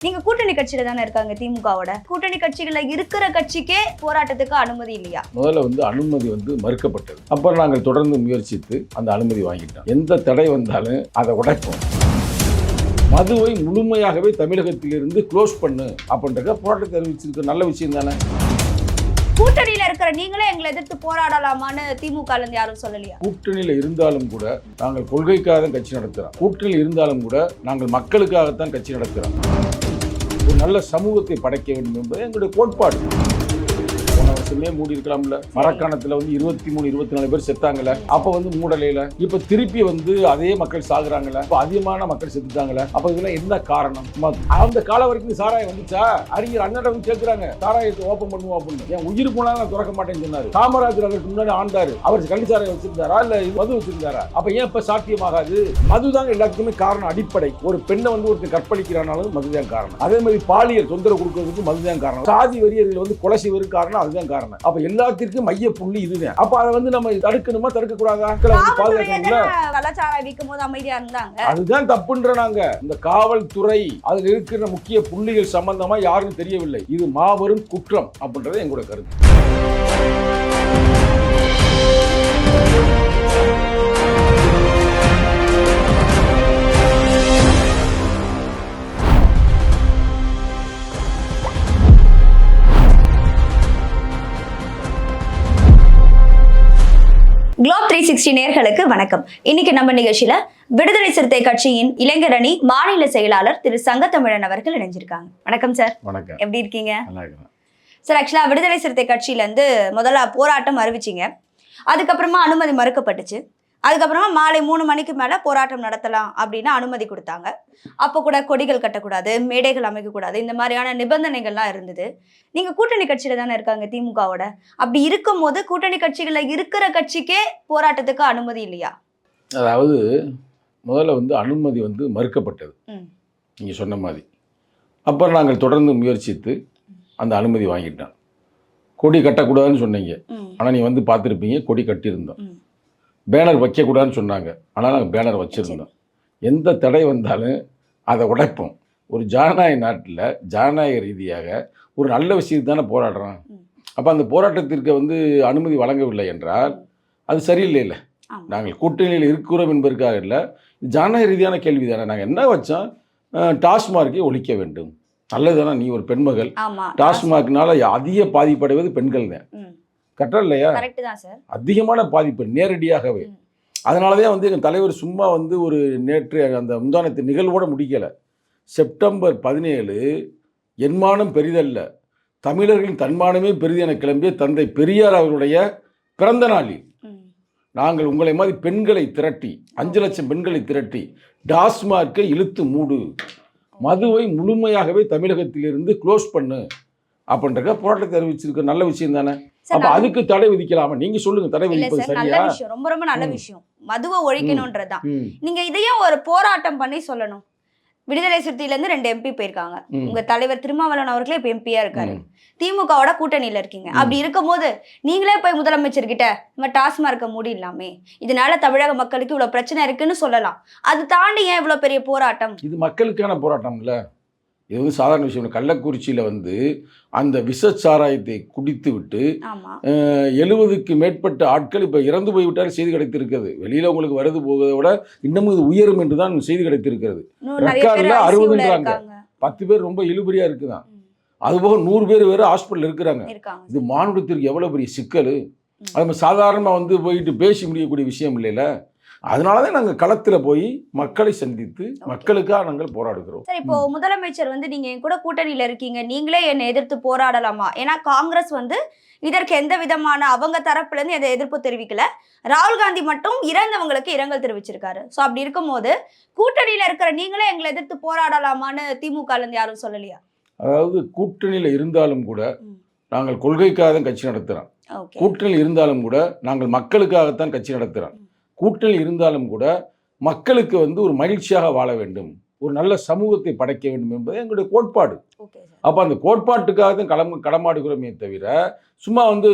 நீங்க கூட்டணி கட்சியில தானே இருக்காங்க திமுகவோட. கூட்டணி கட்சிகள்ல இருக்கிற கட்சிக்கே போராட்டத்துக்கு அனுமதி இல்லையா? முதல்ல வந்து அனுமதி வந்து மறுக்கப்பட்டது. அப்புறம் நாங்கள் தொடர்ந்து முயற்சித்து அந்த அனுமதி வாங்கிட்டோம். எந்த தடை வந்தாலும் அதை உடைப்போம். மதுவை முழுமையாகவே தமிழகத்திலிருந்து க்ளோஸ் பண்ணு அப்படின்றத போராட்டத்தை அறிவிச்சிருக்க நல்ல விஷயம் தானே? கூட்டணியில இருக்கிற நீங்களே எங்களை எதிர்த்து போராடலாமான்னு திமுக யாரும் சொல்லலையா? கூட்டணியில் இருந்தாலும் கூட நாங்கள் கொள்கைக்காக தான் கட்சி நடத்துகிறோம் கூட்டணியில் இருந்தாலும் கூட நாங்கள் மக்களுக்காகத்தான் கட்சி நடத்துகிறோம் நல்ல சமூகத்தை படைக்க வேண்டும் என்பது எங்களுடைய கோட்பாடு. போன மூடி இருக்கலாம்ல. மரக்காணத்துல வந்து இருபத்தி மூணு இருபத்தி நாலு பேர் செத்தாங்கல்ல. அப்ப வந்து மூடலையில. இப்ப திருப்பி வந்து அதே மக்கள் சாகுறாங்கல்ல. இப்ப அதிகமான மக்கள் செத்துட்டாங்கல்ல. அப்ப இதெல்லாம் என்ன காரணம்? ம- அந்த கால வரைக்கும் சாராயம் வந்துச்சா? அறிஞர் அண்ணன் வந்து கேட்கிறாங்க சாராயத்தை ஓப்பன் பண்ணுவோம் அப்படின்னு. என் உயிர் போனா நான் திறக்க மாட்டேன்னு சொன்னாரு. காமராஜர் அதற்கு முன்னாடி ஆண்டாரு. அவர் கள்ளிச்சாராயம் வச்சிருந்தாரா? இல்ல மது வச்சிருந்தாரா? அப்ப ஏன் இப்ப சாத்தியமாகாது? மதுதாங்க எல்லாத்துக்குமே காரணம் அடிப்படை. ஒரு பெண்ணை வந்து ஒருத்தர் கற்பழிக்கிறானாலும் மதுதான் காரணம். அதே மாதிரி பாலியல் தொந்தரவு கொடுக்கறதுக்கு மதுதான் காரணம். சாதி வெறியர்கள் வந்து கொலை செய்வதற்கு காரணம் அதுதான் காரணம். அப்ப எல்லாத்திற்கும் மைய புள்ளி இதுதான் அப்ப அதை வந்து நம்ம தடுக்கணுமா தடுக்க கூடாதா மக்களை வந்து பாதுகாக்கணும்ல கலாச்சாரம் விற்கும் போது அமைதியா இருந்தாங்க. அதுதான் தப்புன்ற நாங்க இந்த காவல்துறை அதுல இருக்கிற முக்கிய புள்ளிகள் சம்பந்தமா யாரும் தெரியவில்லை. இது மாபெரும் குற்றம் அப்படின்றது எங்களோட கருத்து. குளோப் த்ரீ சிக்ஸ்டி நேர்களுக்கு வணக்கம். இன்னைக்கு நம்ம நிகழ்ச்சியில விடுதலை சிறுத்தை கட்சியின் இளைஞரணி மாநில செயலாளர் திரு சங்கத்தமிழன் அவர்கள் இணைஞ்சிருக்காங்க. வணக்கம் சார் வணக்கம். எப்படி இருக்கீங்க? சார் ஆக்சுவலா விடுதலை சிறுத்தை கட்சியில இருந்து முதல்ல போராட்டம் அறிவிச்சிங்க. அதுக்கப்புறமா அனுமதி மறுக்கப்பட்டுச்சு. அதுக்கப்புறமா மாலை மூணு மணிக்கு மேல போராட்டம் நடத்தலாம் அப்படின்னு அனுமதி கொடுத்தாங்க. அப்போ கூட கொடிகள் கட்டக்கூடாது மேடைகள் அமைக்கக்கூடாது இந்த மாதிரியான நிபந்தனைகள்லாம் இருந்தது. நீங்க கூட்டணி கட்சியில தானே இருக்காங்க திமுகவோட. அப்படி இருக்கும்போது கூட்டணி கட்சிகள்ல இருக்கிற கட்சிக்கே போராட்டத்துக்கு அனுமதி இல்லையா? அதாவது முதல்ல வந்து அனுமதி வந்து மறுக்கப்பட்டது. ம். நீங்க சொன்ன மாதிரி. அப்புறம் நாங்கள் தொடர்ந்து முயற்சித்து அந்த அனுமதி வாங்கிட்டோம். கொடி கட்டக்கூடாதுன்னு சொன்னீங்க. ஆனால் நீ வந்து பார்த்துருப்பீங்க கொடி கட்டியிருந்தோம். பேனர் வைக்கக்கூடாதுன்னு சொன்னாங்க. ஆனால் நாங்கள் பேனர் வச்சுருந்தோம். எந்த தடை வந்தாலும் அதை உடைப்போம். ஒரு ஜனநாயக நாட்டில் ஜனநாயக ரீதியாக ஒரு நல்ல விஷயத்தை தானே போராடுறோம். அப்போ அந்த போராட்டத்திற்கு வந்து அனுமதி வழங்கவில்லை என்றால் அது சரியில்லை இல்லை. நாங்கள் கூட்டணியில் இருக்கிறோம் என்பதற்காக இல்லை. ஜனநாயக ரீதியான கேள்வி தானே. நாங்கள் என்ன வச்சோம்? டாஸ்மார்க்கை ஒழிக்க வேண்டும். நல்லது தானே நீ ஒரு பெண்மகள். டாஸ்மார்க்னால அதிக பாதிப்படைவது பெண்கள் தான். கரெக்டா இல்லையா அதிகமான பாதிப்பு நேரடியாகவே. ம். அதனால தான் வந்து எங்கள் தலைவர் சும்மா வந்து ஒரு நேற்று அந்த முந்தானத்து நிகழ்வோட முடிக்கலை. செப்டம்பர் பதினேழு என்மானம் பெரிதல்ல. தமிழர்களின் தன்மானமே பெரிது என கிளம்பிய தந்தை பெரியார் அவருடைய பிறந்த நாளில். நாங்கள் உங்களை மாதிரி பெண்களை திரட்டி அஞ்சு லட்சம் பெண்களை திரட்டி டாஸ்மார்க்கை இழுத்து மூடு. மதுவை முழுமையாகவே தமிழகத்திலிருந்து க்ளோஸ் பண்ணு. அப்படின்றத போராட்டத்தை அறிவிச்சிருக்க நல்ல விஷயம் தானே? அப்ப அதுக்கு தடை விதிக்கலாமா? நீங்க சொல்லுங்க தடை விதிப்பது நல்ல விஷயம் ரொம்ப ரொம்ப நல்ல. விஷயம். மதுவை ஒழிக்கணும்ன்றதுதான் நீங்க இதையும் ஒரு போராட்டம் பண்ணி சொல்லணும். விடுதலை சிறுத்தையில இருந்து ரெண்டு எம்பி போயிருக்காங்க. உங்க தலைவர் திருமாவளவன் அவர்களே இப்ப எம்பியா இருக்காரு. திமுகவோட கூட்டணியில இருக்கீங்க. அப்படி இருக்கும்போது நீங்களே போய் முதலமைச்சர் கிட்ட நம்ம டாஸ்மார்க்க மூடிடலாமே. இதனால தமிழக மக்களுக்கு இவ்வளவு பிரச்சனை இருக்குன்னு சொல்லலாம். அது தாண்டி ஏன் இவ்வளவு பெரிய போராட்டம்? இது மக்களுக்கான போராட்டம் இல்ல இது வந்து சாதாரண விஷயம் இல்ல. கள்ளக்குறிச்சியில வந்து அந்த விஷ சாராயத்தை குடித்து விட்டு எழுபதுக்கு மேற்பட்ட ஆட்கள் இப்போ இறந்து போய்விட்டார் செய்தி கிடைத்திருக்கிறது. வெளியில உங்களுக்கு வருது போவதை விட இன்னமும் இது உயரும் என்று தான் செய்தி கிடைத்திருக்கிறது. ரெக்கார்ட்ல அறுபதுன்றாங்க. பத்து பேர் ரொம்ப இழுபறியா இருக்குதான். அதுபோக நூறு பேர் வேறு ஹாஸ்பிட்டல் இருக்கிறாங்க. இது மானுடத்திற்கு எவ்வளோ பெரிய சிக்கல். அது நம்ம சாதாரணமாக வந்து போயிட்டு பேசி முடியக்கூடிய விஷயம் இல்லைல்ல அதனால தான் நாங்கள் களத்தில் போய் மக்களை சந்தித்து மக்களுக்காக நாங்கள் போராடுகிறோம். சரி இப்போ முதலமைச்சர் வந்து நீங்க என் கூட கூட்டணியில இருக்கீங்க. நீங்களே என்னை எதிர்த்து போராடலாமா? ஏன்னா காங்கிரஸ் வந்து இதற்கு எந்த விதமான அவங்க தரப்புல இருந்து எந்த எதிர்ப்பு தெரிவிக்கல. ராகுல் காந்தி மட்டும் இறந்தவங்களுக்கு இரங்கல் தெரிவிச்சிருக்காரு. சோ அப்படி இருக்கும்போது கூட்டணியில இருக்கிற நீங்களே எங்களை எதிர்த்து போராடலாமான்னு திமுக ல இருந்து யாரும் சொல்லலையா? அதாவது கூட்டணியில் இருந்தாலும் கூட. நாங்கள் கொள்கைக்காக தான் கட்சி நடத்துகிறோம் கூட்டணியில் இருந்தாலும் கூட நாங்கள் மக்களுக்காகத்தான் கட்சி நடத்துகிறோம் கூட்டல் இருந்தாலும் கூட மக்களுக்கு வந்து ஒரு மகிழ்ச்சியாக வாழ வேண்டும். ஒரு நல்ல சமூகத்தை படைக்க வேண்டும் என்பது எங்களுடைய கோட்பாடு. அப்போ அந்த கோட்பாட்டுக்காக தான் களம் களமாடுகிறோமே தவிர சும்மா வந்து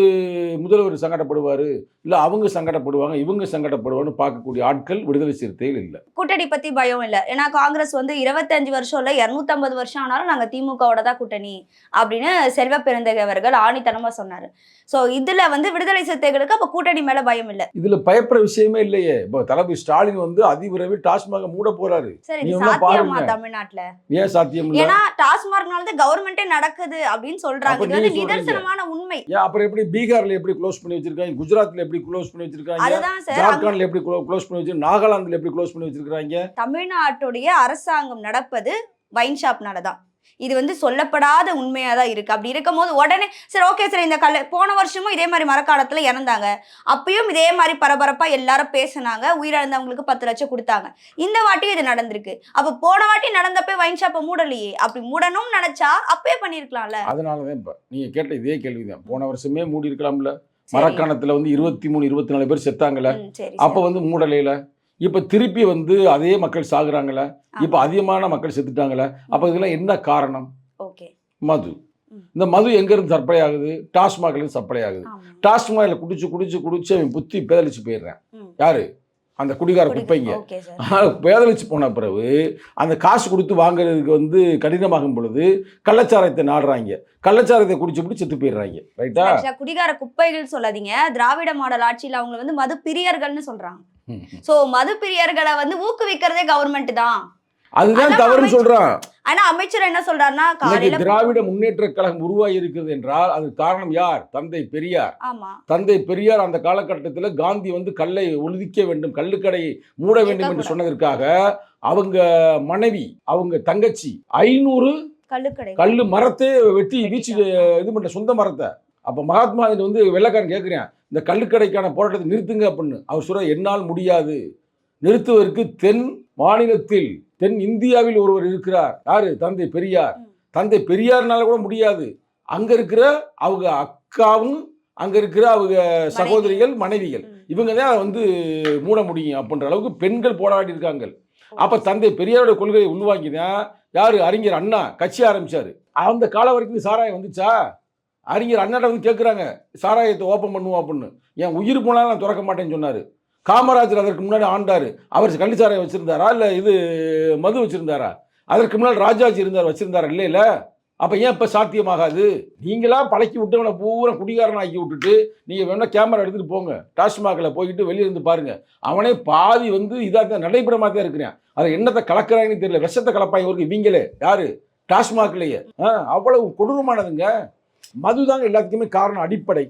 முதல்வர் சங்கடப்படுவார் இல்லை அவங்க சங்கடப்படுவாங்க இவங்க சங்கடப்படுவான்னு பார்க்கக்கூடிய ஆட்கள் விடுதலை சிறுத்தைகள் இல்லை. கூட்டணி பத்தி பயம் இல்ல. ஏன்னா காங்கிரஸ் வந்து இருபத்தஞ்சு வருஷம் இல்ல இருநூத்தம்பது வருஷம் ஆனாலும் நாங்க திமுகவோட தான் கூட்டணி அப்படின்னு செல்வ பெருந்தகை அவர்கள் ஆணித்தனமா சொன்னாரு. சோ இதுல வந்து விடுதலை சிறுத்தைகளுக்கு அப்ப கூட்டணி மேல பயம் இல்ல. இதில் பயப்படுற விஷயமே இல்லையே. இப்போ தளபதி ஸ்டாலின் வந்து அதிவிரைவில் டாஸ்மாக மூட போறாரு. சரி சாத்தியமா. தமிழ்நாட்டுல? ஏன் சாத்தியம் ஏன்னா தான் கவர்மெண்டே நடக்குது அப்படின்னு சொல்றாங்க. இது வந்து. நிதர்சனமான உண்மை. அப்புறம் எப்படி பீகார்ல எப்படி க்ளோஸ் பண்ணி வச்சிருக்காங்க? குஜராத்ல எப்படி க்ளோஸ் பண்ணி வச்சிருக்காங்க? ஜார்க்கண்ட்ல எப்படி க்ளோஸ் பண்ணி வச்சிருக்காங்க நாகாலாந்துல எப்படி க்ளோஸ் பண்ணி வச்சிருக்காங்க? தமிழ்நாட்டுடைய அரசாங்கம் நடப்பது வைன் ஷாப்னால தான் இது வந்து சொல்லப்படாத உண்மையா தான் இருக்கு. அப்படி இருக்கும்போது உடனே சரி ஓகே சார் இந்த கல்ல போன வருஷமும் இதே மாதிரி மரக்காலத்துல இறந்தாங்க. அப்பயும் இதே மாதிரி பரபரப்பா எல்லாரும் பேசுனாங்க. உயிரிழந்தவங்களுக்கு பத்து லட்சம் கொடுத்தாங்க. இந்த வாட்டி இது நடந்திருக்கு. அப்ப போன வாட்டி நடந்தப்ப வைன் ஷாப்பை மூடலையே. அப்படி மூடணும்னு நினைச்சா அப்பயே பண்ணிருக்கலாம்ல. அதனால தான் இப்போ நீங்க கேட்ட இதே கேள்விதான். போன வருஷமே மூடி இருக்கலாம்ல. மரக்காணத்துல வந்து இருபத்தி மூணு இருபத்தி நாலு பேர் செத்தாங்கல்ல. அப்போ வந்து மூடலையில? இப்போ திருப்பி வந்து அதே மக்கள் சாகுறாங்கல்ல இப்போ அதிகமான மக்கள் செத்துட்டாங்கல்ல அப்போ இதெல்லாம் என்ன காரணம்? ஓகே. மது. இந்த மது எங்கேருந்து சப்ளை ஆகுது? டாஸ்மாக்லேருந்து சப்ளை ஆகுது. டாஸ்மாகில் குடிச்சு குடிச்சு குடிச்சு அவன் புத்தி பேதலிச்சு போயிடுறேன். யாரு? அந்த குடிகார குப்பைங்க. பேதலிச்சு போன பிறகு அந்த காசு கொடுத்து வாங்குறதுக்கு வந்து கடினமாகும் பொழுது கள்ளச்சாரத்தை நாடுறாங்க. கள்ளச்சாரத்தை குடிச்சு குடிச்சு செத்து போயிடுறாங்க. ரைட்டா குடிகார குப்பைகள் சொல்லாதீங்க. திராவிட மாடல் ஆட்சியில அவங்கள வந்து மது பிரியர்கள்னு சொல்றாங்க. சோ மது பிரியர்களை வந்து ஊக்குவிக்கிறதே கவர்மெண்ட் தான். அதுதான் தவறுன்னு சொல்றான். ஆனா அமைச்சர் என்ன சொல்றாருன்னா காலையில திராவிட முன்னேற்ற கழகம் உருவாகி இருக்கிறது என்றால் அது காரணம் யார்? தந்தை பெரியார். தந்தை பெரியார் அந்த காலகட்டத்தில் காந்தி வந்து கல்லை ஒழுதிக்க வேண்டும் கல்லுக்கடையை மூட வேண்டும் என்று. சொன்னதற்காக அவங்க மனைவி அவங்க தங்கச்சி ஐநூறு கல்லு மரத்தை வெட்டி வீச்சு இது பண்ண சொந்த மரத்தை. அப்போ மகாத்மா வந்து வெள்ளைக்காரன் கேட்குறேன் இந்த கல்லுக்கடைக்கான போராட்டத்தை நிறுத்துங்க அப்படின்னு. அவர் சொல்ற என்னால் முடியாது. நிறுத்துவதற்கு தென் மாநிலத்தில் தென் இந்தியாவில் ஒருவர் இருக்கிறார். யாரு? தந்தை பெரியார். தந்தை பெரியார்னால கூட முடியாது. அங்க இருக்கிற அவங்க அக்காவும் அங்க இருக்கிற அவங்க சகோதரிகள் மனைவிகள். இவங்க தான் அதை வந்து மூட முடியும் அப்படின்ற அளவுக்கு பெண்கள் போராடி இருக்காங்க. அப்ப தந்தை பெரியாரோட கொள்கையை உள்வாங்கி தான் யாரு? அறிஞர் அண்ணா கட்சி ஆரம்பிச்சாரு. அந்த காலம் வரைக்கும் சாராயம் வந்துச்சா? அறிஞர் அண்ணாட்ட வந்து கேட்குறாங்க சாராயத்தை ஓப்பன் பண்ணுவோம் அப்படின்னு. என் உயிர் போனாலும் நான் திறக்க மாட்டேன்னு சொன்னார். காமராஜர் அதற்கு முன்னாடி ஆண்டார். அவர் கள்ளிச்சாரை வச்சுருந்தாரா? இல்லை இது மது வச்சுருந்தாரா? அதற்கு முன்னாடி ராஜாஜி இருந்தார் வச்சுருந்தாரா? இல்லை இல்லை. அப்போ ஏன் இப்போ சாத்தியமாகாது? நீங்களா பழக்கி விட்டவனை பூரா குடிகாரன் ஆக்கி விட்டுட்டு நீங்கள் வேணால் கேமரா எடுத்துகிட்டு போங்க. டாஸ்மாகில் போய்கிட்டு வெளியே இருந்து பாருங்கள் அவனே பாதி வந்து இதாக தான் நடைபெறமாக தான் இருக்கிறேன். அதை என்னத்தை கலக்கிறாங்கன்னு தெரியல. விஷத்தை கலப்பாங்க ஒரு இவங்களே. யார்? டாஸ்மாக்லேயே. ஆ அவ்வளவு கொடூரமானதுங்க. மதுதாங்க எல்லாத்துக்குமே காரணம் அடிப்படை.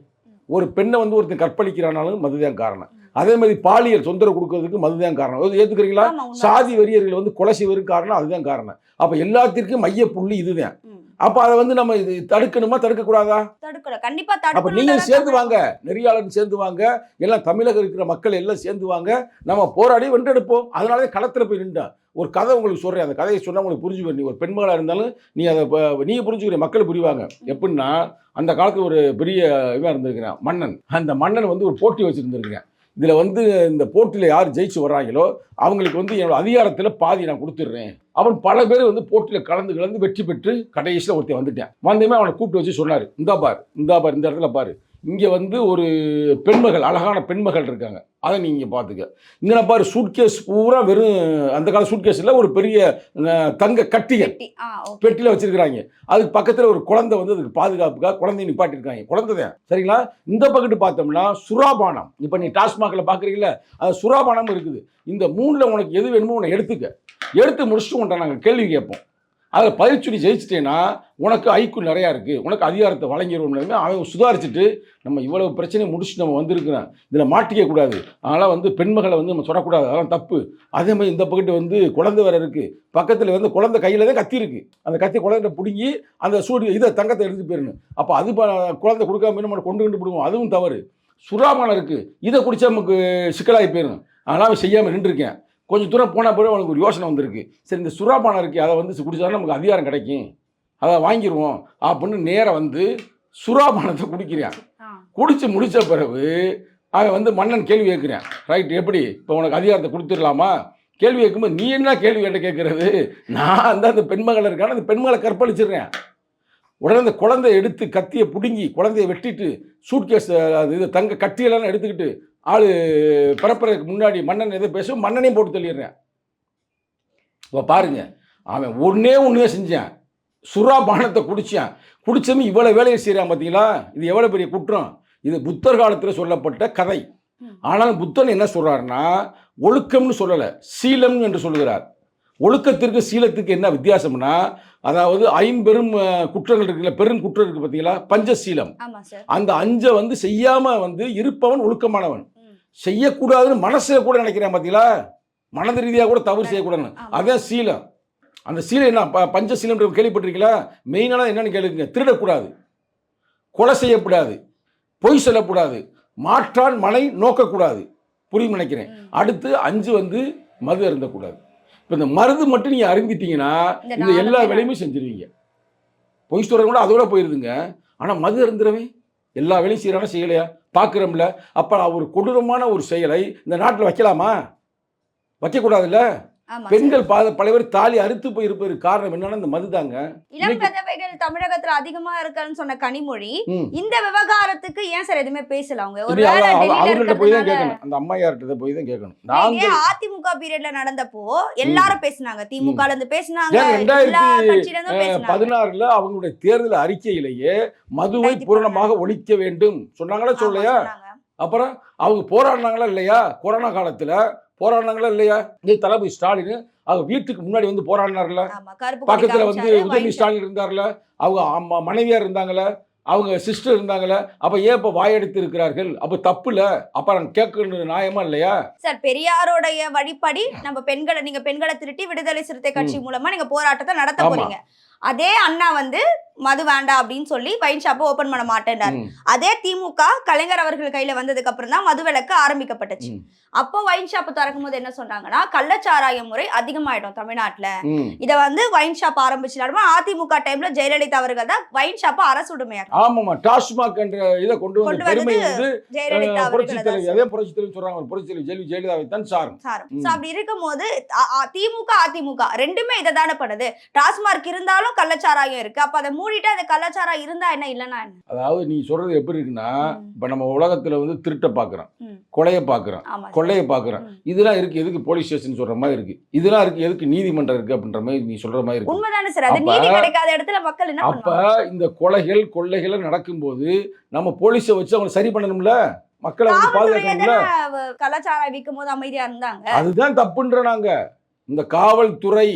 ஒரு பெண்ணை வந்து ஒருத்தன் கற்பழிக்கிறானாலும் மதுதான் காரணம். அதே மாதிரி பாலியல் தொந்தரவு கொடுக்கறதுக்கு மதுதான் காரணம். ஏத்துக்கிறீங்களா. சாதி வெறியர்களை வந்து கொலை செய்வதற்கு காரணம் அதுதான் காரணம். அப்ப எல்லாத்திற்கும் மைய புள்ளி இதுதான். அப்ப அதை வந்து நம்ம இது தடுக்கணுமா தடுக்க கூடாதா தடுக்கல கண்டிப்பா அப்ப தடுக்கணும் நீங்க சேர்ந்து வாங்க. நெறியாளன் சேர்ந்து வாங்க. எல்லாம் தமிழகம் இருக்கிற மக்கள் எல்லாம் சேர்ந்து வாங்க. நம்ம போராடி வென்றெடுப்போம். அதனாலே களத்துல போய் நின்றா ஒரு கதை உங்களுக்கு சொல்றேன். அந்த கதையை சொன்னா உங்களுக்கு புரிஞ்சுக்க நீ ஒரு பெண்மகளா இருந்தாலும் நீ அதை நீங்க புரிஞ்சுக்கிற. மக்கள் புரிவாங்க. எப்படின்னா அந்த காலத்துல ஒரு பெரிய இவன் இருந்திருக்கிறேன். மன்னன். அந்த மன்னன் வந்து ஒரு போட்டி வச்சிருந்திருக்கிறேன். இதில் வந்து இந்த போட்டியில் யார் ஜெயிச்சு வர்றாங்களோ அவங்களுக்கு வந்து என்னோடய அதிகாரத்தில் பாதி நான் கொடுத்துட்றேன். அவன் பல பேர் வந்து போட்டியில் கலந்து கலந்து வெற்றி பெற்று கடைசியில் ஒருத்தன் வந்துட்டேன். வந்தேமே அவனை கூப்பிட்டு வச்சு சொன்னார் இந்தா பார் இந்தா பார் இந்த இடத்துல பாரு. இங்கே வந்து ஒரு பெண்மகள் அழகான பெண்மகள் இருக்காங்க. அதை நீங்கள் பார்த்துக்க இங்கே பாரு சூட்கேஸ் பூரா வெறும் அந்த கால சூட்கேஸில் ஒரு பெரிய தங்க கட்டிகள். பெட்டியில் வச்சிருக்கிறாங்க. அதுக்கு பக்கத்தில் ஒரு குழந்தை வந்து அதுக்கு பாதுகாப்புக்காக குழந்தைய நிப்பாட்டிருக்காங்க குழந்தை சரிங்களா? இந்த பக்கத்து பார்த்தோம்னா சுறாபானம். இப்போ நீ டாஸ்மாகில் பார்க்குறீங்களா அது சுறாபானம் இருக்குது. இந்த மூணில் உனக்கு எது வேணுமோ உன்னை எடுத்துக்க. எடுத்து முடிச்சுட்டு உன்ட்ட நாங்கள் கேள்வி கேட்போம். அதில் பயிற்சி ஜெயிச்சிட்டேன்னா உனக்கு ஐக்கு நிறையா இருக்குது உனக்கு அதிகாரத்தை வழங்கிடுவோம் அவன் சுதாரிச்சுட்டு நம்ம இவ்வளவு பிரச்சனையை முடிச்சுட்டு நம்ம வந்திருக்கிறோம் இதில் மாட்டிக்க கூடாது. அதனால் வந்து பெண்மகளை வந்து நம்ம தொடக்கூடாது. அதெல்லாம் தப்பு. அதே மாதிரி இந்த பக்கத்து வந்து குழந்தை வேறு இருக்குது பக்கத்தில் வந்து குழந்தை கையில் தான் கத்தி இருக்குது அந்த கத்தி குழந்தை பிடுங்கி அந்த சூடு இதை தங்கத்தை எடுத்து போயிடணும் அப்போ அது குழந்தை கொடுக்காம நம்ம கொண்டு கொண்டு விடுவோம் அதுவும் தவறு. சுறாமணம் இருக்குது இதை குடிச்சா நமக்கு சிக்கலாகி போயிடும் அதனால் அவன் செய்யாமல் நின்றுருக்கேன். கொஞ்சம் தூரம் போன பிறகு அவனுக்கு ஒரு யோசனை வந்திருக்கு. சரி இந்த சுறாபானம் இருக்குது அதை வந்து குடிச்சா நமக்கு அதிகாரம் கிடைக்கும். அதை வாங்கிடுவோம் அப்படின்னு நேராக வந்து சுறாபானத்தை குடிக்கிறான். குடிச்சு முடிச்ச பிறகு அவன் வந்து மன்னன் கேள்வி கேட்குறேன். ரைட் எப்படி? இப்போ உனக்கு அதிகாரத்தை கொடுத்துடலாமா? கேள்வி கேட்கும்போது நீ என்ன கேள்வி கேட்ட கேட்கறது? நான் அந்த அந்த பெண்மகள் இருக்கான அந்த பெண்மகளை கற்பழிச்சிடுறேன். உடனே அந்த குழந்தைய எடுத்து கத்தியை பிடுங்கி குழந்தைய வெட்டிட்டு சூட்கேஸ் அது இது தங்க கட்டியெல்லாம் எடுத்துக்கிட்டு ஆள் பிறப்பறதுக்கு முன்னாடி மன்னன் எதை பேசும்? மன்னனையும் போட்டு தள்ளிடுறேன். இப்போ பாருங்க. அவன் ஒன்றே ஒன்றே செஞ்சான். சுறா பானத்தை குடிச்சான். குடிச்சதும் இவ்வளோ வேலையை செய்கிறான் பார்த்தீங்களா இது எவ்வளோ பெரிய குற்றம்? இது புத்தர் காலத்தில் சொல்லப்பட்ட கதை. ம். ஆனாலும் புத்தன் என்ன சொல்றாருன்னா ஒழுக்கம்னு சொல்லலை சீலம் என்று சொல்லுகிறார். ஒழுக்கத்திற்கு சீலத்துக்கு என்ன வித்தியாசம்னா அதாவது ஐம்பெரும் குற்றங்கள் இருக்குல்ல பெரும் குற்றம் இருக்கு பார்த்தீங்களா பஞ்சசீலம். அந்த அஞ்சை வந்து செய்யாம வந்து இருப்பவன் ஒழுக்கமானவன். செய்யக்கூடாதுன்னு மனசுல கூட நினைக்கிறேன் பார்த்தீங்களா மனது ரீதியாக கூட தவறு செய்யக்கூடாதுன்னு. அதான் சீலம் அந்த சீலம் என்ன? ப- பஞ்சசீலம் கேள்விப்பட்டிருக்கீங்களா? மெயினான என்னன்னு கேளுங்க. திருடக்கூடாது. கொலை செய்யக்கூடாது. பொய் சொல்லக்கூடாது. மாற்றான் மனை நோக்கக்கூடாது. புரியும் நினைக்கிறேன். அடுத்து அஞ்சு வந்து மது அருந்தக்கூடாது. இப்போ இந்த மருந்து மட்டும் நீங்கள் அருந்திட்டீங்கன்னா இந்த எல்லா வேலையுமே செஞ்சிருவீங்க. பொய் சொல்கிறவங்க கூட அதோட போயிருதுங்க. ஆனால் மது அருந்துறவன்? எல்லா வேலையும் சீரான செய்யலையா? பார்க்குறோம்ல. அப்போ ஒரு கொடூரமான ஒரு செயலை இந்த நாட்டில் வைக்கலாமா? வைக்கக்கூடாதுல்ல? பெண்கள் பல பல பேர் தாலி அறுத்து போயிருப்பதற்கு காரணம் என்னன்னா இந்த மது தாங்க இளம் விதவைகள் தமிழகத்துல அதிகமா இருக்கான்னு சொன்ன கனிமொழி. இந்த விவகாரத்துக்கு ஏன் சார் எதுவுமே பேசல அவங்க? அவங்கள்ட்ட போய் தான் கேட்கணும். அந்த அம்மையார்கிட்ட போய் தான் கேட்கணும். நாங்கள் இதே அதிமுக பீரியட்ல நடந்தப்போ எல்லாரும் பேசினாங்க. திமுக இருந்து பேசினாங்க ரெண்டாயிரத்தி, பதினாறுல அவங்களுடைய தேர்தல் அறிக்கையிலேயே மதுவை பூரணமாக ஒழிக்க வேண்டும். சொன்னாங்களா சொன்னாங்க. அப்புறம் அவங்க போராடினாங்களா இல்லையா? கொரோனா காலத்துல போராடினாங்களா இல்லையா? இதே தளபதி ஸ்டாலின் அவங்க வீட்டுக்கு முன்னாடி வந்து போராடினார்ல. பக்கத்துல வந்து வாங்கி- ஸ்டாலின் இருந்தார்ல. அவங்க அம்மா மனைவியார் இருந்தாங்களே அவங்க சிஸ்டர் இருந்தாங்களே அப்ப ஏன் இப்ப வாயெடுத்து இருக்கிறார்கள்? அப்ப தப்புல. அப்ப நான் கேட்கணும் நியாயமா இல்லையா? சார் பெரியாரோடைய வழிப்படி நம்ம பெண்களை நீங்க பெண்களை திருட்டி விடுதலை சிறுத்தை கட்சி மூலமா நீங்க போராட்டத்தை நடத்த. போறீங்க. அதே அண்ணா வந்து மது வேண்டாம் அப்படின்னு சொல்லி வைன் ஷாப்பை ஓபன் பண்ண மாட்டேன்டாரு ம், அதே திமுக கலைஞர் அவர்கள் கையில வந்ததுக்கு அப்புறம் தான் மது விலக்கு ஆரம்பிக்கப்பட்டுச்சு. அப்போ வைன் ஷாப் திறக்கும் போது என்ன சொன்னாங்கன்னா கள்ளச்சாராய முறை அதிகமாயிடும் தமிழ்நாட்டுல. இத வந்து வைன் ஷாப் ஆரம்பிச்சிடாம அதிமுக டைம்ல ஜெயலலிதா அவர்கள் தான் வைன் ஷாப்பை அரசுடைமையாக்க ஆமாமா டாஸ்மாக் என்ற இதை கொண்டு வந்த பெருமை வந்து ஜெயலலிதா புரட்சி அவர்கள் தலைவி அதே புரட்சி தலைவி சொல்றாங்க புரட்சி தலைவி ஜெயலலி ஜெயலலிதாவை தான் சாரும். சாரம். So, அப்படி இருக்கும்போது திமுக அதிமுக ரெண்டுமே இதை தானே பண்ணுது. டாஸ்மார்க் இருந்தாலும் கள்ளச்சாராயம் இருக்கு. அப்ப அதை மூடிட்டு அந்த கள்ளச்சாராயம் இருந்தா என்ன இல்லைன்னா என்ன? அதாவது நீ சொல்றது எப்படி இருக்குன்னா. இப்ப நம்ம உலகத்துல வந்து திருட்ட பாக்குறோம். கொலையை பாக்குறோம். கொள்ளையை பாக்குறோம். இதெல்லாம் இருக்கு எதுக்கு போலீஸ் ஸ்டேஷன் சொல்ற மாதிரி இருக்கு. இதெல்லாம் இருக்கு எதுக்கு நீதிமன்றம் இருக்கு அப்படின்ற மாதிரி நீ சொல்ற மாதிரி இருக்கு. உண்மைதானே சார் அது நீதி கிடைக்காத இடத்துல மக்கள் என்ன அப்ப இந்த கொலைகள் கொள்ளைகள் நடக்கும்போது நம்ம போலீஸை வச்சு அவங்க சரி பண்ணணும்ல? மக்களை வந்து பாதுகாக்கணும்ல? கள்ளச்சாராயம் விற்கும் போது அமைதியா இருந்தாங்க. அதுதான் தப்புன்ற நாங்க இந்த காவல்துறை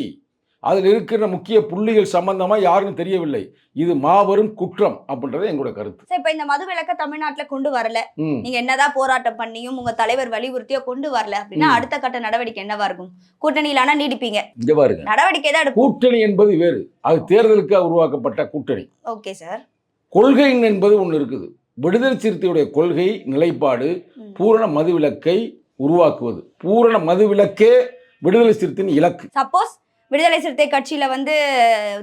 அதில் இருக்கிற முக்கிய புள்ளிகள் சம்பந்தமா யாருன்னு தெரியவில்லை. இது மாபெரும் குற்றம் அப்படின்றது எங்களோட கருத்து. சரி இப்ப இந்த மது விலக்க தமிழ்நாட்டுல கொண்டு வரல. நீங்க என்னதான் போராட்டம் பண்ணியும் உங்க தலைவர் வலியுறுத்தியோ கொண்டு வரல அப்படின்னா. அடுத்த கட்ட நடவடிக்கை என்னவா இருக்கும்? கூட்டணியில ஆனா நீடிப்பீங்க? இங்க பாருங்க. நடவடிக்கை தான் கூட்டணி என்பது வேறு. அது தேர்தலுக்காக உருவாக்கப்பட்ட கூட்டணி. ஓகே சார் கொள்கை என்பது ஒன்று இருக்குது. விடுதலை சிறுத்தையுடைய கொள்கை நிலைப்பாடு. பூரண மதுவிலக்கை உருவாக்குவது. பூரண மதுவிலக்கே விடுதலை சிறுத்தையின் இலக்கு. சப்போஸ் விடுதலை சிறுத்தை கட்சியில வந்து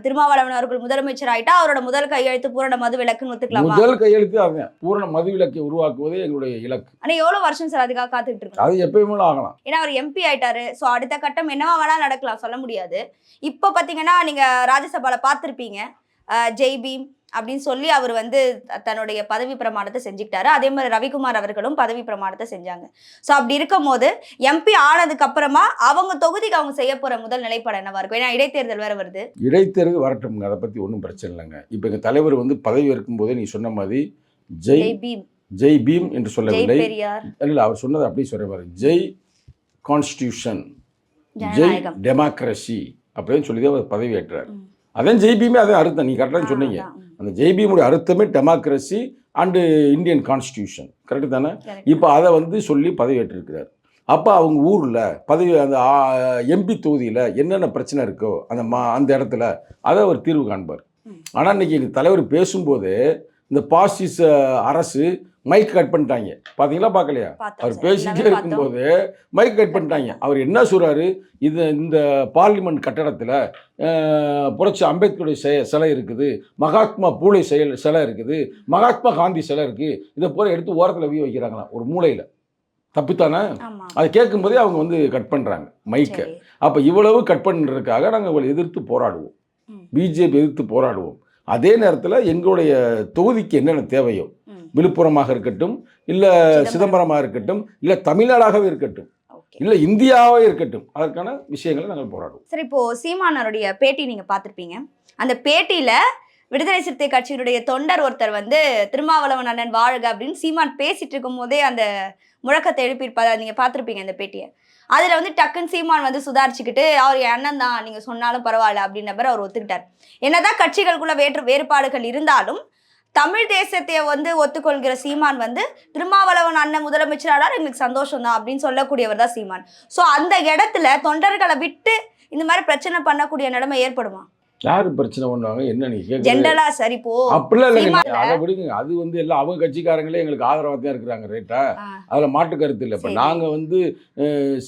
திருமாவளவன் அவர்கள் முதலமைச்சர் ஆயிட்டா அவரோட முதல் கையெழுத்து பூரண மது விலக்குன்னு ஒத்துக்கலாமா? முதல் கையெழுத்து அதுதான் பூரண மதுவிலக்கை உருவாக்குவதே எங்களுடைய இலக்கு. ஆனா எவ்வளவு வருஷம் சார் அதுக்காக காத்துட்டு இருக்கோம் அது எப்பயுமே ஆகலாம். ஏன்னா அவர் எம்பி ஆயிட்டாரு. சோ அடுத்த கட்டம் என்னவா வேணா நடக்கலாம் சொல்ல முடியாது. இப்போ பாத்தீங்கன்னா நீங்க ராஜ்யசபால பார்த்திருப்பீங்க அஹ், ஜெய் பீம் அப்படின்னு சொல்லி அவர் வந்து தன்னுடைய பதவி பிரமாணத்தை செஞ்சுக்கிட்டாரு. அதே மாதிரி ரவிக்குமார் அவர்களும் பதவி பிரமாணத்தை செஞ்சாங்க. ஸோ அப்படி இருக்கும் போது எம்பி ஆனதுக்கு அப்புறமா அவங்க தொகுதிக்கு அவங்க செய்ய போற முதல் நிலைப்பாடு என்னவா இருக்கும்? ஏன்னா இடைத்தேர்தல் வேற வருது. இடைத்தேர்தல் வரட்டும்ங்க. அதை பற்றி ஒன்றும் பிரச்சனை இல்லைங்க. இப்போ எங்கள் தலைவர் வந்து பதவி இருக்கும்போதே நீ சொன்ன மாதிரி ஜெய் பீம். ஜெய் பீம் என்று சொல்லவில்லை. இல்லை அவர் சொன்னது அப்படியே சொல்ற ஜெய் கான்ஸ்டியூஷன் ஜெய் டெமோக்ரஸி அப்படின்னு சொல்லி தான் அவர் பதவி ஏற்றார். அதான் ஜெய் பீமே அதான் அர்த்தம். நீ கரெக்டாக சொன்னீங்க. அந்த ஜெய் பீமுடைய அர்த்தமே democracy and Indian constitution correct தானே. இப்போ அதை வந்து சொல்லி பதவியேற்றிருக்கிறார் அப்போ அவங்க ஊரில் பதவி அந்த எம்பி தொகுதியில் என்னென்ன பிரச்சனை இருக்கோ அந்த மா அந்த இடத்துல அதை அவர் தீர்வு காண்பார். ஆனால் இன்னைக்கு எங்கள் தலைவர் பேசும்போது இந்த பாசிச அரசு மைக் கட் பண்ணிட்டாங்க. பார்த்தீங்களா பார்க்கலையா? அவர் பார்த்தோம். இருக்கும்போது மைக் கட் பண்ணிட்டாங்க. அவர் என்ன சொல்றாரு? இது இந்த பார்லிமெண்ட் கட்டடத்தில் புரட்சி அம்பேத்கருடைய செ சிலை இருக்குது. மகாத்மா பூலே செயல் சிலை இருக்குது. மகாத்மா காந்தி சிலை இருக்குது இதை போல எடுத்து ஓரத்தில் வீ வைக்கிறாங்களாம் ஒரு மூலையில். தப்புத்தானே? அதை கேட்கும்போதே அவங்க வந்து கட் பண்ணுறாங்க மைக்கை அப்போ இவ்வளவு கட் பண்ணுறதுக்காக நாங்கள் அவங்களை எதிர்த்து போராடுவோம். பிஜேபி எதிர்த்து போராடுவோம். அதே நேரத்தில் எங்களுடைய தொகுதிக்கு என்னென்ன தேவையோ. விழுப்புரமாக இருக்கட்டும் இல்லை சிதம்பரம். சிதம்பரமாக இருக்கட்டும் இல்லை தமிழ்நாடாகவே இருக்கட்டும் இல்லை இந்தியாவே இருக்கட்டும் அதற்கான விஷயங்களை நாங்கள் போராடுவோம். சரி இப்போ சீமானருடைய பேட்டி நீங்க பார்த்திருப்பீங்க. அந்த பேட்டியில விடுதலை சிறுத்தை கட்சியினுடைய தொண்டர் ஒருத்தர் வந்து திருமாவளவன் அண்ணன் வாழ்க அப்படின்னு சீமான் பேசிட்டு இருக்கும் போதே அந்த முழக்கத்தை எழுப்பியிருப்பாரு. நீங்க பார்த்திருப்பீங்க அந்த பேட்டியை. அதுல வந்து டக்குன்னு சீமான் வந்து சுதாரிச்சுக்கிட்டு அவர் அண்ணன் தான் நீங்க சொன்னாலும் பரவாயில்ல அப்படின்ற மாதிரி அவர் ஒத்துக்கிட்டார். என்னதான் கட்சிகளுக்குள்ள வேற்று வேறுபாடுகள் இருந்தாலும் தமிழ் தேசத்தை வந்து ஒத்துக்கொள்கிற சீமான் வந்து திருமாவளவன் அண்ணன் முதலமைச்சரானார் எங்களுக்கு சந்தோஷம் தான் அப்படின்னு சொல்லக்கூடியவர் தான் சீமான். ஸோ அந்த இடத்துல தொண்டர்களை விட்டு இந்த மாதிரி பிரச்சனை பண்ணக்கூடிய நிலைமை ஏற்படுமா? யார் பிரச்சனை பண்ணுவாங்க? என்ன நீங்க ஜென்ரலா சரி இப்போ அப்படிலாம் இல்லைங்க. அதை விடுங்க. அது வந்து எல்லாம் அவங்க கட்சிக்காரங்களே எங்களுக்கு ஆதரவாக தான் இருக்கிறாங்க ரைட்டா அதில் மாட்டு கருத்து இல்லை. இப்போ. நாங்கள் வந்து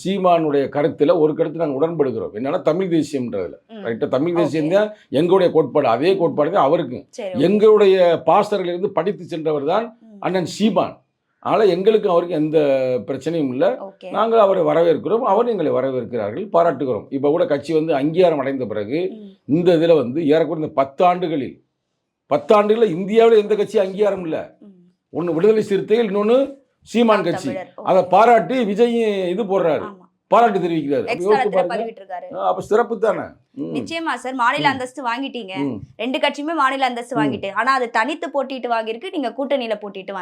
சீமானுடைய கருத்தில் ஒரு கருத்து நாங்கள் உடன்படுகிறோம். என்னன்னா தமிழ் தேசியம்ன்றதுல. ரைட்டா தமிழ். தேசியம் தான் எங்களுடைய கோட்பாடு அதே கோட்பாடு தான் அவருக்கும். சரி எங்களுடைய பாஸ்டர்களிலிருந்து படித்து சென்றவர் தான் அண்ணன் சீமான். அதனால் எங்களுக்கும் அவருக்கும் எந்த பிரச்சனையும் இல்லை. நாங்கள் அவரை வரவேற்கிறோம். அவர் எங்களை வரவேற்கிறார்கள் பாராட்டுகிறோம். இப்போ கூட கட்சி வந்து அங்கீகாரம் அடைந்த பிறகு இந்த இதில் வந்து ஏறக்குறைய இந்த பத்தாண்டுகளில் பத்தாண்டுகளில் இந்தியாவில் எந்த கட்சி அங்கீகாரம் இல்லை. ஒன்று விடுதலை சிறுத்தைகள் இன்னொன்னு சீமான் கட்சி. அதை பாராட்டி விஜய் இது போடுறாரு. பாராட்டு தெரிவிக்கிறாரு. அப்ப சிறப்பு தானே? நிச்சயமா சார் மாநில. அந்தஸ்து வாங்கிட்டீங்க. ரெண்டு கட்சியுமே மாநில அந்தஸ்து. வாங்கிட்டு. ஆனா அது தனித்து போட்டிட்டு வாங்கியிருக்கு. நீங்க கூட்டணியில போட்டிட்டு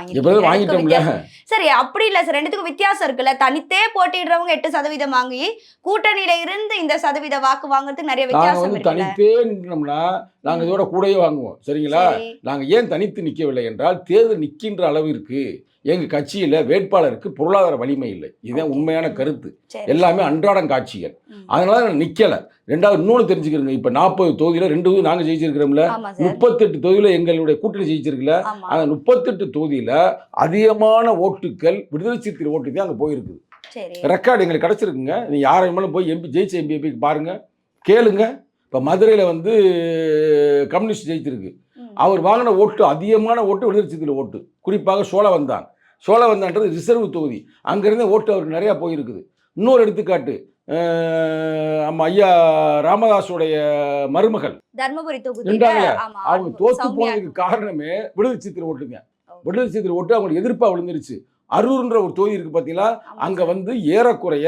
வித்தியாசம். சரி அப்படி இல்ல சார் ரெண்டுத்துக்கும் வித்தியாசம் இருக்குல்ல. தனித்தே போட்டிடுறவங்க எட்டு சதவீதம் வாங்கி கூட்டணியில இருந்து இந்த சதவீத வாக்கு வாங்குறதுக்கு நிறைய வித்தியாசம் தனித்தே நின்றோம்னா நாங்க இதோட கூடயே வாங்குவோம். சரிங்களா? சரி. நாங்க ஏன் தனித்து நிக்கவில்லை என்றால் தேர்தல் நிக்கின்ற அளவிற்கு எங்க கட்சியில வேட்பாளருக்கு பொருளாதார வலிமை இல்லை. இதுதான். உண்மையான கருத்து. எல்லாமே அன்றாடம் காட்சிகள். அதனால நான் நிக்கல. ரெண்டாவது இன்னொன்று தெரிஞ்சுக்கிறேங்க இப்ப நாற்பது தொகுதியில ரெண்டு தொகுதி நாங்க ஜெயிச்சிருக்கிறோம்ல. முப்பத்தெட்டு தொகுதியில எங்களுடைய கூட்டணி ஜெயிச்சிருக்குல்ல. ஆமா. அந்த முப்பத்தெட்டு தொகுதியில அதிகமான ஓட்டுக்கள் விடுதலை சிறுத்தை ஓட்டு தான் அங்க போயிருக்குது. ரெக்கார்டு எங்களுக்கு கிடச்சிருக்குங்க. நீ யாரை வேணாலும் போய் எம்பி ஜெயிச்ச எம்பி போய் பாருங்க. கேளுங்க. இப்போ மதுரையில் வந்து கம்யூனிஸ்ட் ஜெயிச்சிருக்கு. அவர் வாங்கின ஓட்டு அதிகமான ஓட்டு விடுதலை சிறுத்தையில் ஓட்டு. குறிப்பாக சோழவந்தான். சோழவந்தான்றது ரிசர்வ் தொகுதி. அங்கேருந்தே ஓட்டு அவருக்கு நிறையா போயிருக்குது. இன்னொரு எடுத்துக்காட்டு நம்ம ஐயா ராமதாஸுடைய மருமகள். தர்மபுரி அவங்க தோத்து போனதுக்கு காரணமே விடுதலை சித்திரை ஓட்டுங்க. விடுதலை சித்திரை ஓட்டு அவங்களுக்கு எதிர்ப்பாக விழுந்துருச்சு. அரூர்ன்ற ஒரு தொகுதி இருக்கு பார்த்தீங்களா அங்க. வந்து ஏறக்குறைய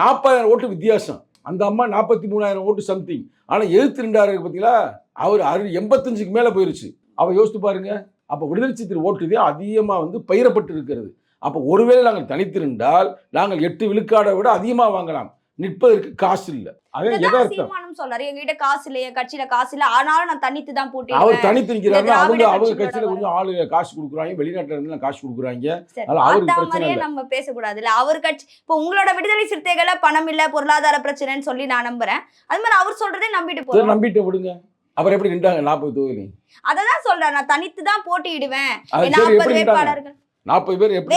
நாற்பதாயிரம் ஓட்டு வித்தியாசம். அந்த அம்மா நாற்பத்தி மூணாயிரம் ஓட்டு சம்திங் ஆனா எழுபத்தி ரெண்டாயிரம் பார்த்தீங்களா அவர் அறு எண்பத்தஞ்சுக்கு மேல போயிருச்சு. அவ யோசித்து பாருங்க. அப்ப விடுதலை சித்திர ஓட்டுதே அதிகமா வந்து பயிரப்பட்டு இருக்கிறது. அப்ப ஒருவேளை நாங்கள் தனித்திருந்தால் நாங்கள் எட்டு விழுக்காடை விட அதிகமா வாங்கலாம். நிற்பதற்கு காசு இல்லை. அதே சீமானும் சொல்றாரு. எங்ககிட்ட காசு இல்ல என் கட்சியில காசு இல்ல. ஆனாலும் நான் தனித்து தான் அவர் போட்டிடுவேன் தனித்து இந்த அவங்க அவங்க கட்சியில கொஞ்சம் ஆளு காசு கொடுக்குறாங்க. வெளிநாட்டுல இருந்து காசு கொடுக்குறாங்க. அதனால அவருக்கு பிரச்சனை மாதிரியே இல்ல. நம்ம அவர் கட்சி இப்போ உங்களோட விடுதலை சிறுத்தைகளை பணம் இல்ல பொருளாதார பிரச்சனைன்னு சொல்லி நான் நம்புறேன். அது மாதிரி அவர் சொல்றதே நம்பிட்டு போறோம். நம்பிட்டு விடுங்க. அப்புறம் எப்படி நின்றாங்க? நாற்பது தொகுதி. அததான் சொல்றேன் நான் தனித்து தான் போட்டியிடுவேன் நாற்பது வேட்பாளர்கள். நாற்பது பேர் எப்படி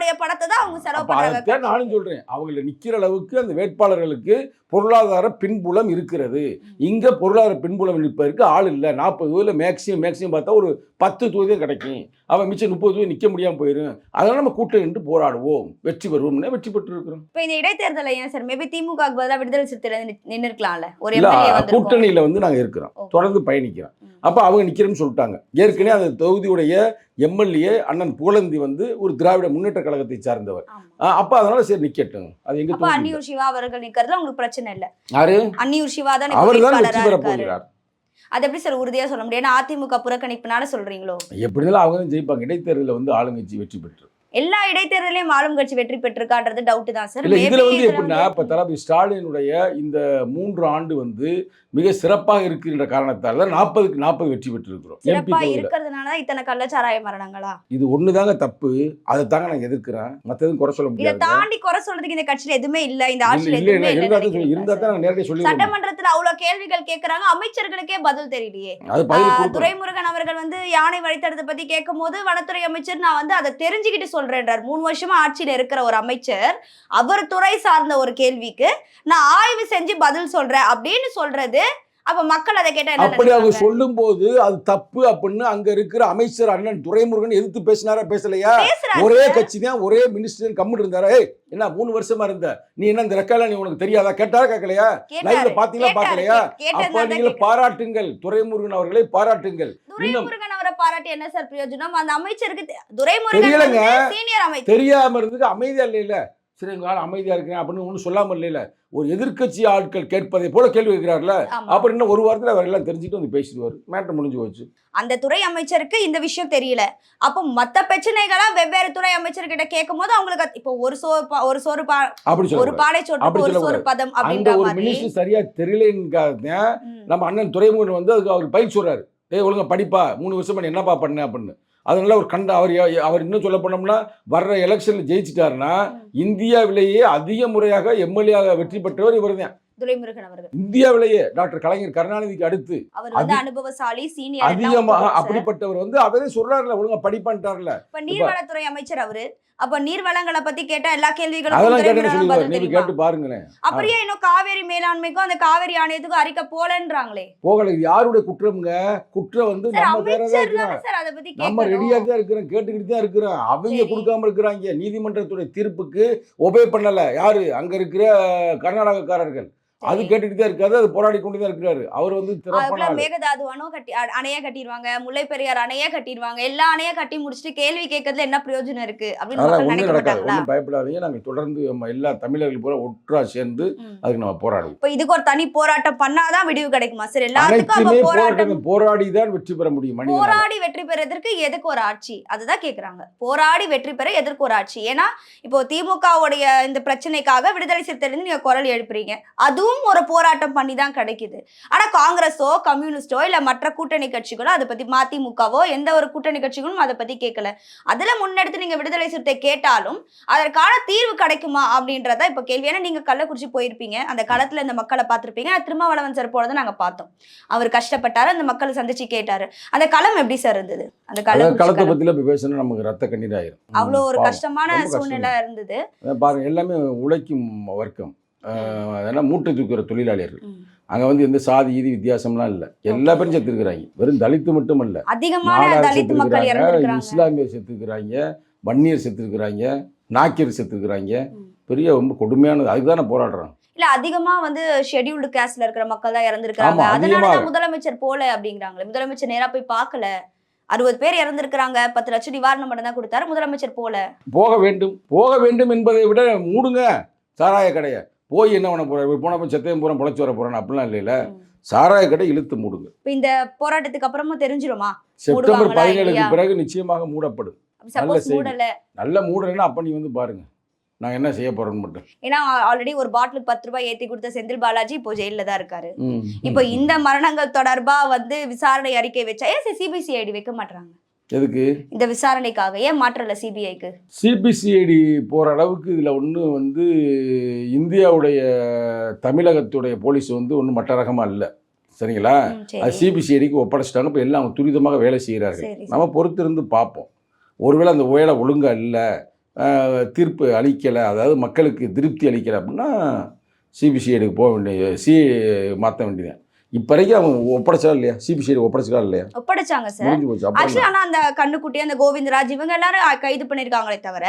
வேட்பாளர்களுடைய பணத்தை தான் அவங்க செலவு அதைத்தான் நானும் சொல்றேன். அவங்கள நிக்கிற அளவுக்கு அந்த வேட்பாளர்களுக்கு பொருளாதார பின்புலம் இருக்கிறது. இங்க பொருளாதார பின்புலம் நிற்பதற்கு ஆள் இல்லை. நாற்பது தொகுதியில் மேக்ஸிமம் மேக்ஸிமம் பார்த்தா ஒரு பத்து தொகுதி கிடைக்கும். அவன் மிச்சம் முப்பது தொகுதி நிக்க முடியாம போயிடும் அதனால நம்ம கூட்டம் நின்று போராடுவோம். வெற்றி பெறுவோம்னு வெற்றி பெற்று இருக்கிறோம் இப்ப இந்த இடைத்தேர்தலை ஏன் சார்? மேபி திமுக க்கு பதிலா விடுதலை சிறுத்தையில நின்று இருக்கலாம்ல ஒரு கூட்டணியில வந்து நாங்க இருக்கிறோம். தொடர்ந்து பயணிக்கிறோம். அப்ப அவங்க நிக்கிறேன்னு சொல்லிட்டாங்க. ஏற்கனவே அந்த தொகுதியுடைய எம்எல்ஏ அண்ணன் புகழந்தி வந்து ஒரு திராவிட முன்னேற்ற கழகத்தை சார்ந்தவர். அப்ப அதனால சரி நிக்கட்டும். அது எங்க அன்னியூர் சிவா அவர்கள் நிக்கிறதுல உங்களுக்கு பிரச்சனை இல்ல. யாரு? அன்னியூர் சிவா தான் அவர் தான் வெற்றி பெற போகிறார். அது எப்படி சார் உறுதியா சொல்ல முடியும்? ஏன்னா அதிமுக புறக்கணிப்புனால சொல்றீங்களோ? எப்படி இருந்தாலும் அவங்க தான் ஜெயிப்பாங்க. இடைத்தேர்தலில் வந்து ஆளுங்கட்சி வெற்றி பெற்று. எல்லா இடைத்தேர்தலையும் ஆளும் கட்சி வெற்றி பெற்றிருக்கான்றது டவுட் தான் சார் இல்ல இதுல வந்து எப்படின்னா இப்ப தளபதி ஸ்டாலினுடைய இந்த மூன்று ஆண்டு வந்து மிக சிறப்பாக இருக்கின்ற காரணத்தால் தான் நாற்பதுக்கு நாற்பது வெற்றி பெற்றிருக்கிறோம். சிறப்பா தொகுதியில். இருக்கிறதுனாலதான் இத்தனை கள்ளச்சாராய மரணங்களா? இது ஒண்ணுதாங்க தப்பு. அதை தாங்க நான் எதிர்க்கிறேன். மற்றதும் குறை சொல்ல இத முடியாது தாண்டி குறை சொல்றதுக்கு இந்த கட்சியில எதுவுமே இல்ல இந்த ஆட்சியில எதுவுமே இல்ல இருந்தா தான் நேரடியாக சொல்லி சட்டமன்றத்துல அவ்வளவு கேள்விகள் கேக்குறாங்க அமைச்சர்களுக்கே பதில் தெரியலையே. துரைமுருகன் அவர்கள் வந்து யானை வழித்தடத்தை பத்தி கேட்கும் போது வனத்துறை அமைச்சர் நான் வந்து அதை தெரிஞ்சுக்கிட்டு சொல்றேன்றார். மூணு வருஷமா ஆட்சியில் இருக்கிற ஒரு அமைச்சர் அவர் துறை சார்ந்த ஒரு கேள்விக்கு நான் ஆய்வு செஞ்சு பதில் சொல்றேன் அப்படின்னு சொல்றது அப்ப மக்கள் அதை கேட்டா அப்படி அவங்க நினைப்பாங்க? சொல்லும்போது அது தப்பு அப்படின்னு அங்க இருக்கிற அமைச்சர் அண்ணன் துரைமுருகன் எதிர்த்து பேசினாரா பேசலையா. ஒரே கட்சி தான் ஒரே மினிஸ்டர் கம்முன்னு இருந்தாரா? என்ன மூணு வருஷமா இருந்த? நீ என்ன இந்த ரெக்கார்ட்ல நீ உனக்கு தெரியாதா? கேட்டாரா கேட்கலையா. லைவ்ல பாத்தீங்களா. பாக்கலையா அப்ப நீங்க. பாராட்டுங்கள். துரைமுருகன் அவர்களை பாராட்டுங்கள். துரைமுருகன் அவரை பாராட்டி என்ன சார் பிரயோஜனம்? அந்த அமைச்சருக்கு துரைமுருகன் தெரியாம இருந்ததுக்கு அமைதியா இல்லையில. சரி எங்க ஆள் அமைதியா இருக்கிறேன் அப்படின்னு ஒன்றும் சொல்லாம இல்லையில ஒரு எதிர்க்கட்சி ஆட்கள் கேட்பதை போல கேள்வி கேட்கிறாருல. அப்புறம் இன்னும் ஒரு வாரத்துல அவர் எல்லாம் தெரிஞ்சுட்டு வந்து பேசிடுவாரு. மேட்டர் முடிஞ்சு போச்சு. அந்த துறை அமைச்சருக்கு இந்த விஷயம் தெரியல. அப்போ மத்த பிரச்சனைகளா வெவ்வேறு துறை அமைச்சர்கிட்ட கேட்கும் போது அவங்களுக்கு இப்போ ஒரு சோறு பா- ஒரு சோறு பா- அப்படி ஒரு பாடை அப்படி ஒரு சோறு. பதம் அந்த அப்படின்ற ஒரு மினிஸ்டர் சரியா தெரியலன்னு. நம்ம அண்ணன் துறைமுகன் வந்து அதுக்கு அவருக்கு பயிர் சொல்றாரு. ஏய் ஒழுங்கா படிப்பா மூணு வருஷமா நீ என்னப்பா பண்ண? அப்படின்னு. அதனால ஒரு கண்ட அவர் அவர் இன்னும் சொல்ல போனோம்னா வர்ற எலெக்ஷன்ல ஜெயிச்சிட்டாருன்னா இந்தியாவிலேயே அதிக முறையாக எம்எல்ஏ வெற்றி பெற்றவர் இவர் தான். துரைமுருகன் அவர்கள். இந்தியாவிலேயே டாக்டர் கலைஞர் கருணாநிதிக்கு அடுத்து அவர் வந்து அனுபவசாலி சீனியர் அதிகமா அப்படிப்பட்டவர் வந்து அவரே சொல்றாருல ஒழுங்கா படிப்பான்ட்டார்ல. இப்ப நீர்வளத்துறை அமைச்சர் அவரு அப்ப நீர்வளங்களை பத்தி கேட்டா எல்லா? கேட்டு பாருங்களேன். அப்படியே இன்னும் காவேரி மேலாண்மைக்கும் அந்த காவேரி ஆணையத்துக்கும் அறிக்கை போலன்றாங்களே. போகல. இது யாருடைய குற்றம்ங்க? குற்றம் வந்து நம்ம ரெடியா தான் இருக்கிறோம். கேட்டுக்கிட்டு தான் இருக்கிறோம். அவங்க. கொடுக்காம இருக்கிறாங்க. நீதிமன்றத்துடைய தீர்ப்புக்கு ஒபே பண்ணல. யாரு? அங்க இருக்கிற கர்நாடகக்காரர்கள். அது. கேட்டுட்டு தான் அது போராடி கொண்டு தான் இருக்கிறாரு. அவர் வந்து திறப்பான. மேகதாது அணை கட்டி அணைய கட்டிடுவாங்க முல்லை பெரியார் அணைய கட்டிடுவாங்க எல்லா அணைய கட்டி முடிச்சுட்டு கேள்வி கேட்கறதுல என்ன பிரயோஜனம் இருக்கு அப்படின்னு நினைக்க நடக்காது. ஒன்றும் பயப்படாதீங்க. நாங்க தொடர்ந்து நம்ம எல்லா தமிழர்கள் பூரா ஒற்றா சேர்ந்து. அதுக்கு நம்ம போராடுவோம். இப்ப இதுக்கு ஒரு தனி போராட்டம் பண்ணாதான் விடிவு கிடைக்குமா? சார் எல்லாத்துக்கும் போராட்டம் போராடி தான் வெற்றி பெற முடியும் போராடி வெற்றி பெறதற்கு எதுக்கு ஒரு ஆட்சி? அதுதான் கேக்குறாங்க. போராடி வெற்றி பெற எதற்கு ஒரு ஆட்சி? ஏன்னா இப்போ திமுகவுடைய இந்த பிரச்சனைக்காக விடுதலை சிறுத்தையிலிருந்து நீங்க குரல் எழுப்புறீங்க. அதுவும் ஒரு போராட்டம் பண்ணி தான் கிடைக்குது. ஆனா காங்கிரஸோ கம்யூனிஸ்டோ இல்ல மற்ற கூட்டணி கட்சிகளோ அதை பத்தி மதிமுகவோ எந்த ஒரு கூட்டணி கட்சிகளும் அதை பத்தி கேட்கல. அதுல முன்னெடுத்து நீங்க விடுதலை சிறுத்தை கேட்டாலும் அதற்கான தீர்வு கிடைக்குமா அப்படின்றத இப்ப கேள்வி. ஏன்னா நீங்க கள்ளக்குறிச்சி போயிருப்பீங்க. அந்த களத்துல இந்த மக்களை பார்த்திருப்பீங்க. திருமாவளவன் சார் போனதை நாங்க பார்த்தோம். அவர் கஷ்டப்பட்டாரு. அந்த மக்களை சந்திச்சு கேட்டாரு. அந்த களம் எப்படி சார் இருந்தது? அந்த களத்தை. பத்தில இப்ப பேசணும் நமக்கு ரத்த கண்ணீர் ஆயிரும். அவ்வளோ ஒரு. கஷ்டமான. சூழ்நிலை இருந்தது. பாருங்க எல்லாமே உழைக்கும் வர்க்கம். அதெல்லாம் மூட்டை தூக்குற தொழிலாளிகள் ம். அங்க வந்து எந்த சாதி ஈதி வித்தியாசம்லாம் இல்ல. எல்லா பேரும் செத்துருக்குறாங்க. வெறும் தலித்து மட்டும் இல்ல செத்துருக்குறாங்க இஸ்லாமியர் செத்துருக்குறாங்க வன்னியர் செத்துருக்குறாங்க நாக்கியர் செத்துருக்குறாங்க. பெரிய ரொம்ப கொடுமையானது. அதுதான் நான் போராடுறேன் இல்ல அதிகமா வந்து ஷெட்யூல்டு காஸ்ட்ல இருக்கிற மக்கள் தான் இறந்துருக்காங்க அதிகமா. முதலமைச்சர் போல அப்படிங்கிறாங்களே. முதலமைச்சர் நேரா போய் பார்க்கல. அறுபது பேர் இறந்துருக்காங்க பத்து லட்சம் நிவாரணம் மட்டும் தான் கொடுத்தாரு முதலமைச்சர் போல. போக வேண்டும். போக வேண்டும் என்பதை விட மூடுங்க. சாராய கடையை. போய் என்ன பண்ண போற? போனப்ப செத்தையும் பூரா பொழைச்சு வர போறேன் அப்படிலாம் இல்லைல்ல. சாராய கடை இழுத்து மூடுங்க. இப்ப இந்த போராட்டத்துக்கு அப்புறமா தெரிஞ்சிருமா? செப்டம்பர் பதினேழுக்கு? பிறகு நிச்சயமாக மூடப்படும். செய்தி. மூடல. நல்ல மூடுறேன்னா அப்ப நீ வந்து பாருங்க. நான் என்ன செய்ய போறேன்னு மட்டும். ஏன்னா ஆல்ரெடி ஒரு பாட்டிலுக்கு பத்து ரூபாய் ஏத்தி கொடுத்த செந்தில் பாலாஜி இப்போ ஜெயில தான் இருக்காரு. இப்போ இந்த மரணங்கள் தொடர்பா வந்து விசாரணை அறிக்கை வச்சா ஏன் சிபிசிஐடி வைக்க மாட்டாங்க எதுக்கு? இந்த விசாரணைக்காக. ஏன் மாற்றல சிபிஐக்கு? சிபிசிஐடி போற அளவுக்கு இதுல ஒண்ணு வந்து இந்தியாவுடைய தமிழகத்துடைய போலீஸ் வந்து ஒன்றும் மட்ட ரகமா இல்லை. சரிங்களா? அது சிபிசிஐடிக்கு ஒப்படைச்சிட்டாங்க. இப்போ எல்லாம் அவங்க துரிதமாக வேலை செய்கிறார்கள் நம்ம பொறுத்திருந்து பார்ப்போம் ஒருவேளை அந்த வேலை ஒழுங்கா இல்லை தீர்ப்பு அளிக்கலை அதாவது மக்களுக்கு திருப்தி அளிக்கலை அப்படின்னா சிபிசிஐடிக்கு போக வேண்டிய சி மாற்ற வேண்டியது இப்போ வரைக்கும் அவங்க ஒப்படைச்சா இல்லையா? சிபிசிஐடி ஒப்படைச்சா இல்லையா? ஒப்படைச்சாங்க சார். ஆக்சுவலி ஆனா அந்த கண்ணுக்குட்டி அந்த கோவிந்தராஜ் இவங்க எல்லாரும் கைது பண்ணிருக்காங்களே தவிர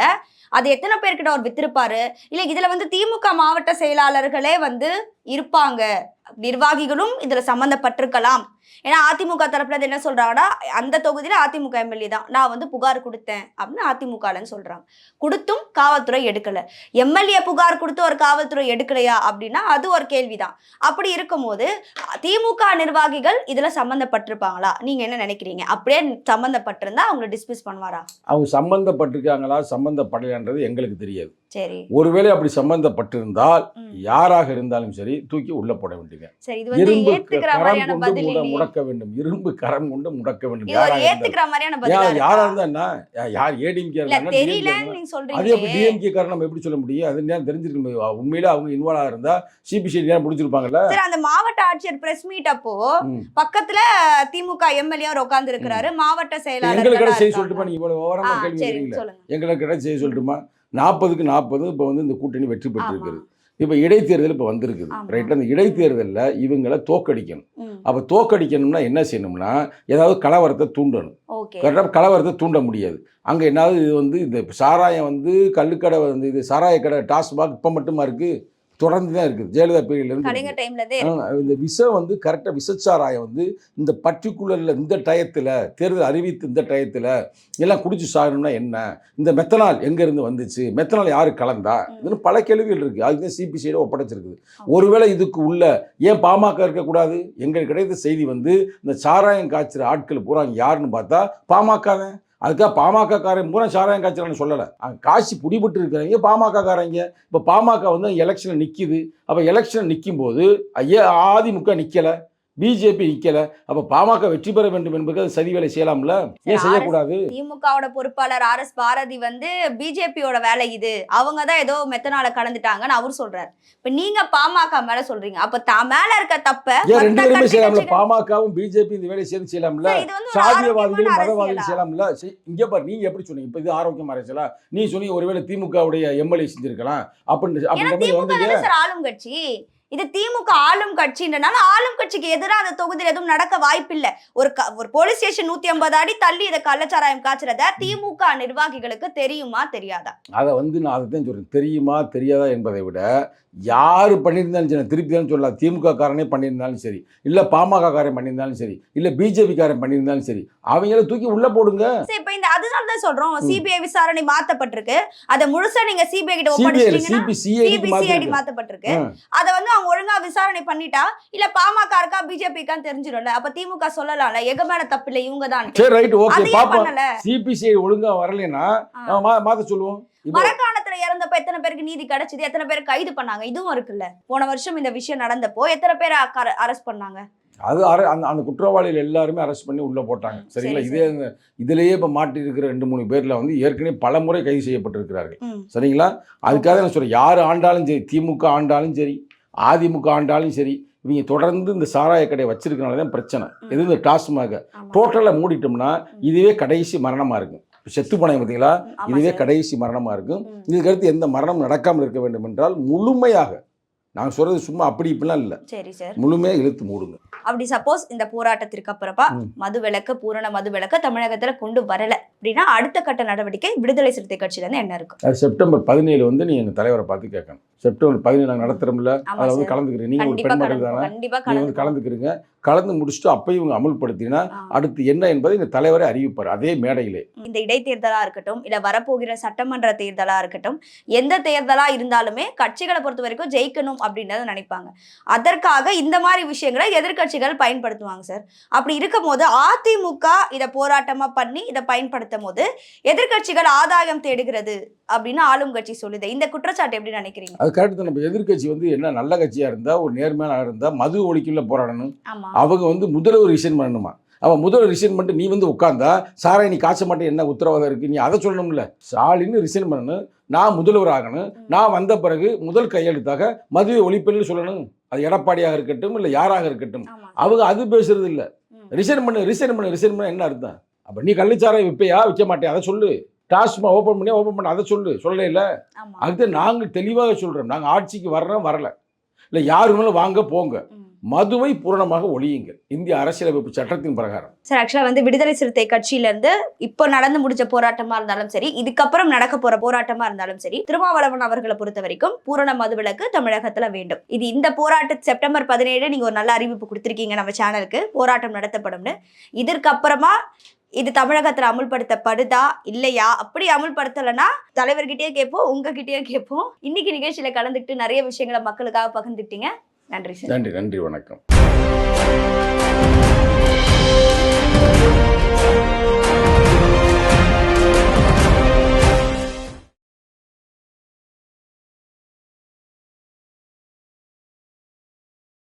அது எத்தனை பேர்கிட்ட அவர் வித்திருப்பாரு? இல்ல இதுல வந்து திமுக மாவட்ட செயலாளர்களே வந்து இருப்பாங்க. நிர்வாகிகளும் இதுல சம்பந்தப்பட்டிருக்கலாம் ஏன்னா அதிமுக தரப்புல என்ன சொல்றாங்கன்னா அந்த தொகுதியில அதிமுக எம்எல்ஏ தான். நான் வந்து புகார் கொடுத்தேன் அப்படின்னு அதிமுகலன்னு சொல்றாங்க. கொடுத்தும் காவல்துறை எடுக்கல. எம்எல்ஏ புகார் கொடுத்து ஒரு காவல்துறை எடுக்கலையா அப்படின்னா அது ஒரு கேள்விதான். அப்படி இருக்கும்போது திமுக நிர்வாகிகள் இதுல சம்பந்தப்பட்டிருப்பாங்களா நீங்க என்ன நினைக்கிறீங்க? அப்படியே சம்பந்தப்பட்டிருந்தா அவங்கள டிஸ்மிஸ் பண்ணுவாரா? அவங்க சம்பந்தப்பட்டிருக்காங்களா சம்பந்தப்படலைன்றது எங்களுக்கு தெரியாது. சரி. ஒருவேளை அப்படி சம்பந்தப்பட்டிருந்தால். யாராக இருந்தாலும் சரி தூக்கி உள்ள போட வேண்டியது சரி இது வந்து ஏத்துக்கிற மாதிரியான பதில். முடக்க வேண்டும். இரும்பு கரம் கொண்டு முடக்க வேண்டும்? யாரா இருந்தா யார் ஏடிஎம்கே அது டிஎம்கே காரன் நம்ம எப்படி சொல்ல முடியும்? அது நேரம் தெரிஞ்சிருக்க முடியும் உண்மையில அவங்க இன்வால்வ் இருந்தா சிபிசிஐடி நேரம் முடிச்சிருப்பாங்கல்ல சரி அந்த மாவட்ட ஆட்சியர் பிரஸ் மீட் அப்போ. பக்கத்துல திமுக எம்எல்ஏ உட்கார்ந்து இருக்கிறாரு மாவட்ட எங்களுக்கு செயலாளர் செய்ய சொல்லிட்டுமா? நீங்க இவ்வளவு விவரமா கேள்வி எங்களுக்கு கிடையாது செய்ய சொல்லட்டுமா? நாற்பதுக்கு நாற்பது இப்போ வந்து இந்த கூட்டணி வெற்றி பெற்றிருக்கிறது. இப்போ இடைத்தேர்தல் இப்போ வந்திருக்குது ஆமா. ரைட் அந்த இடைத்தேர்தலில் இவங்களை தோக்கடிக்கணும். அப்போ தோக்கடிக்கணும்னா என்ன செய்யணும்னா ஏதாவது கலவரத்தை தூண்டணும். கரெக்டாக கலவரத்தை தூண்ட முடியாது. அங்கே என்னாவது இது வந்து இந்த சாராயம் வந்து கள்ளுக்கடை வந்து இது சாராய கடை டாஸ்மாக் இப்போ மட்டுமா இருக்குது தொடர்ந்து தான் இருக்குது. ஜெயலலிதா பீரியட்லேருந்து இந்த விஷம் வந்து கரெக்டாக விஷச்சாராயம் வந்து இந்த பர்டிகுலரில் இந்த டயத்தில் தேர்தல் அறிவித்து இந்த டயத்தில் எல்லாம் குடிச்சு சாகணும்னா என்ன? இந்த மெத்தனால் எங்கேருந்து வந்துச்சு? மெத்தனால் யாரு கலந்தா? இதுன்னு பல கேள்விகள் இருக்குது அதுக்கு சிபிசிஐட ஒப்படைச்சிருக்குது. ஒருவேளை இதுக்கு உள்ள ஏன் பாமக இருக்கக்கூடாது? எங்களுக்கு கிடைத்த செய்தி வந்து இந்த சாராயம் காய்ச்சுற ஆட்கள் பூரா யாருன்னு பார்த்தா பாமக தான். அதுக்காக பாமக காரன் பூரா சாராயம் காய்ச்சலான்னு சொல்லலை. காசி பிடிபட்டு இருக்கிறவங்க பாமக காரங்க? இப்போ பாமக வந்து எலெக்ஷனில் நிற்கிது அப்போ எலெக்ஷன் நிற்கும் போது ஐயா அதிமுக நிற்கலை பிஜேபி நிற்கலை அப்போ பாமக வெற்றி பெற வேண்டும் என்பது அது சதி வேலை செய்யலாம்ல? ஏன் செய்யக்கூடாது? திமுகவோட பொறுப்பாளர் ஆர் எஸ் பாரதி வந்து பிஜேபியோட வேலை இது. அவங்க தான் ஏதோ மெத்தனால கலந்துட்டாங்கன்னு அவர் சொல்றாரு. இப்ப நீங்க பாமக மேல சொல்றீங்க. அப்ப தான் மேல இருக்க தப்ப ரெண்டு பேருமே செய்யலாம்ல? பாமகவும் பிஜேபி இந்த வேலையை சேர்ந்து செய்யலாம்ல? சாதியவாதிகளும் மதவாதிகளும்? செய்யலாம்ல? செய்- இங்க பாரு நீங்க எப்படி சொன்னீங்க? இப்ப இது ஆரோக்கியமா அரசியலா? நீ சொன்னீங்க ஒருவேளை திமுகவுடைய எம்எல்ஏ செஞ்சிருக்கலாம். அப்படின்னு ஆளும் கட்சி. இது திமுக ஆளும் கட்சின்றனால ஆளும் கட்சிக்கு எதிராக அந்த தொகுதியில் எதுவும் நடக்க வாய்ப்பில்லை. ஒரு க- ஒரு போலீஸ் ஸ்டேஷன் நூத்தி ஐம்பது அடி தள்ளி இதை கள்ளச்சாராயம் காய்ச்சறத திமுக நிர்வாகிகளுக்கு தெரியுமா தெரியாதா? அதை வந்து நான் அதை தான் சொல்றேன். தெரியுமா தெரியாதா என்பதை விட யார் பண்ணியிருந்தாலும் சரி திருப்பி தான் சொல்லலாம். திமுக காரனே பண்ணியிருந்தாலும் சரி இல்லை பாமக காரன் பண்ணியிருந்தாலும் சரி இல்லை பிஜேபி காரன் பண்ணியிருந்தாலும் சரி அவங்கள தூக்கி உள்ள போடுங்க. சரி இப்ப இந்த அதனால தான் சொல்றோம். சிபிஐ விசாரணை மாத்தப்பட்டிருக்கு. அத முழுசா நீங்க சிபிஐ கிட்ட ஒப்படைச்சிட்டீங்கன்னா மாத்தப்பட்டிருக்கு. அத வந்து அவங்க ஒழுங்கா விசாரணை பண்ணிட்டா இல்ல பாமக இருக்கா பிஜேபிக்கான்னு தெரிஞ்சிடும்ல. அப்ப திமுக சொல்லலாம்ல. எங்க மேல தப்பு இல்ல இவங்க தான். சரி ரைட் ஓகே பாப்போம். சிபிசிஐ ஒழுங்கா வரலைன்னா மாத்த சொல்லுவோம். இப்போ மரக்காணத்துல இறந்தப்ப எத்தனை பேருக்கு நீதி கிடைச்சது? எத்தனை பேர் கைது பண்ணாங்க? இதுவும் இருக்குல்ல. போன வருஷம் இந்த விஷயம் நடந்தப்போ எத்தனை பேர் அரெஸ்ட் பண்ணாங்க? அது அர- அந்த அந்த குற்றவாளிகள் எல்லாருமே அரெஸ்ட் பண்ணி உள்ள போட்டாங்க. சரிங்களா? சரி, இதே இதுலயே இப்போ மாட்டி இருக்கிற ரெண்டு மூணு பேர்ல வந்து ஏற்கனவே பல முறை கைது செய்யப்பட்டிருக்கிறார்கள். சரிங்களா? அதுக்காக நான் சொல்றேன். யார் ஆண்டாலும் சரி திமுக ஆண்டாலும் சரி அதிமுக ஆண்டாலும் சரி இவங்க தொடர்ந்து இந்த சாராய கடையை வச்சிருக்கனால தான் பிரச்சனை. எது இந்த டாஸ்மாக. டோட்டலாக மூடிட்டோம்னா இதுவே கடைசி மரணமா இருக்கும். செத்து போனாங்க பார்த்தீங்களா இதுவே. கடைசி மரணமா இருக்கும். இதுக்கடுத்து எந்த மரணம் நடக்காமல் இருக்க வேண்டும் என்றால் முழுமையாக நான் சொல்றது சும்மா அப்படி இப்படிலாம் இல்லை. சரி சார். முழுமையாக இழுத்து மூடுங்க. அப்படி சப்போஸ் இந்த போராட்டத்திற்கு அப்புறமா. மது விலக்கு பூரண மது விலக்கு தமிழகத்துல கொண்டு வரல. அப்படின்னா அடுத்த கட்ட நடவடிக்கை விடுதலை சிறுத்தை கட்சியில இருந்து என்ன இருக்கும்? செப்டம்பர் பதினேழு வந்து நீ எங்கள் தலைவரை பார்த்து கேட்கணும். செப்டம்பர் பதினேழு ஆமா அதில் வந்து சார். கலந்துக்கிறீங்க. நீங்கள் ஒரு கண்டிப்பா பெண் மக்கள் கலந்து தானே நீங்கள் வந்து கலந்து கலந்துக்கிறீங்க. கலந்து முடிச்சுட்டு அப்பயும் இவங்க அமுல்படுத்தினா. அடுத்து என்ன என்பதை எங்கள் தலைவரை அறிவிப்பார் அதே மேடையிலே. இந்த இடைத்தேர்தலா இருக்கட்டும் இல்ல வரப்போகிற சட்டமன்ற தேர்தலா இருக்கட்டும் எந்த தேர்தலா இருந்தாலுமே கட்சிகளை பொறுத்த வரைக்கும் ஜெயிக்கணும் அப்படின்றத நினைப்பாங்க. அதற்காக இந்த மாதிரி விஷயங்களை எதிர்க்கட்சிகள் பயன்படுத்துவாங்க சார். அப்படி இருக்கும் போது அதிமுக இதை போராட்டமா பண்ணி இதை பயன்படுத்தும் போது எதிர்க்கட்சிகள் ஆதாயம் தேடுகிறது அப்படின்னு ஆளும் கட்சி சொல்லுது. இந்த குற்றச்சாட்டு எப்படி நினைக்கிறீங்க? அது கரெக்ட் தான். நம்ம எதிர்க்கட்சி வந்து என்ன நல்ல கட்சியாக இருந்தால் ஒரு நேர்மையாக இருந்தால் மது ஒழிக்கல போராடணும். அவங்க வந்து முதல்வர் ரிசைன் பண்ணணுமா? அவன் முதல்வர் ரிசைன் பண்ணிட்டு நீ வந்து உட்காந்தா சாரை நீ காய்ச்ச மாட்டே என்ன உத்தரவாதம் இருக்குது நீ அதை சொல்லணும்ல. ஸ்டாலின் ரிசைன் பண்ணணும். நான் முதல்வர் ஆகணும். நான் வந்த பிறகு முதல் கையெழுத்தாக மதுவை ஒழிப்புன்னு சொல்லணும். அது எடப்பாடியாக இருக்கட்டும் இல்லை யாராக இருக்கட்டும் அவங்க அது பேசுறது இல்லை. ரிசைன் பண்ணு ரிசைன் பண்ணு ரிசைன் பண்ண என்ன அர்த்தம்? அப்போ நீ கள்ளுச்சாராயம் விற்பியா விற்க மாட்டே அதை சொல்லு. டாஸ்மா ஓப்பன் பண்ணி ஓப்பன் பண்ண அதை சொல்லு. சொல்லல இல்லை. அதுக்கு நாங்கள் தெளிவாக சொல்கிறோம் நாங்கள் ஆட்சிக்கு வர்றோம் வரல. இல்லை யார் வேணாலும் வாங்க போங்க. மதுவை பூரணமாக ஒழியுங்கள். இந்திய அரசியலமைப்பு சட்டத்தின் பிரகாரம். சார் ஆக்சுவலா வந்து விடுதலை சிறுத்தை கட்சியிலேருந்து இப்போ நடந்து முடிச்ச போராட்டமா இருந்தாலும் சரி இதுக்கப்புறம் நடக்க போற போராட்டமா இருந்தாலும் சரி திருமாவளவன் அவர்களை பொறுத்த வரைக்கும் பூரண மதுவிலக்கு தமிழகத்துல வேண்டும். இது இந்த போராட்ட செப்டம்பர் பதினேழு நீங்க ஒரு நல்ல அறிவிப்பு கொடுத்துருக்கீங்க நம்ம சேனலுக்கு போராட்டம் நடத்தப்படும்னு. இதற்கப்புறமா இது தமிழகத்துல அமுல்படுத்தப்படுதா இல்லையா? அப்படி அமுல்படுத்தலைன்னா தலைவர்கிட்டயே கேட்போம் உங்ககிட்டயே கேட்போம். இன்னைக்கு நிகழ்ச்சியில கலந்துக்கிட்டு நிறைய விஷயங்களை மக்களுக்காக பகிர்ந்துக்கிட்டீங்க. நன்றி சார். நன்றி நன்றி வணக்கம்.